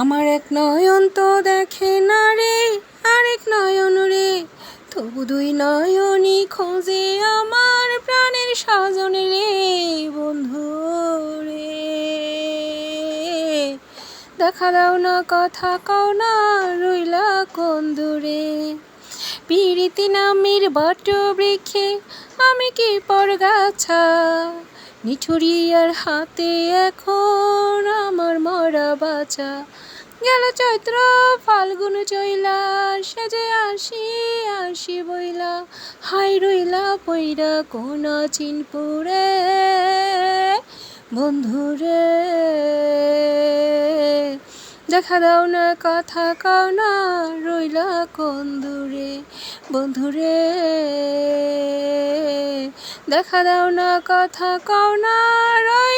আমার এক নয়ন তো দেখে না রে আরেক নয়ন রে। তবু দুই নয়নই খোঁজে আমার প্রাণের স্বজন রে, বন্ধু রে। দেখা দাও না, কথা কও না, রইলা কোন দূরে। পিরিতি নামের বট বৃক্ষে আমি কি পরগাছা নিঠুরিয়ার হাতে এখন আমার বাছা গেল চৈত্র, ফাল্গুন চইলা সেজে আসি আসি বইলা। হাই রইলা পইরা কোন চিনপুরে। বন্ধুরে, দেখা দাও না, কথা কও না, রইলা কোন দূরে বন্ধুরে, দেখা দাও না, কথা কও না রইলা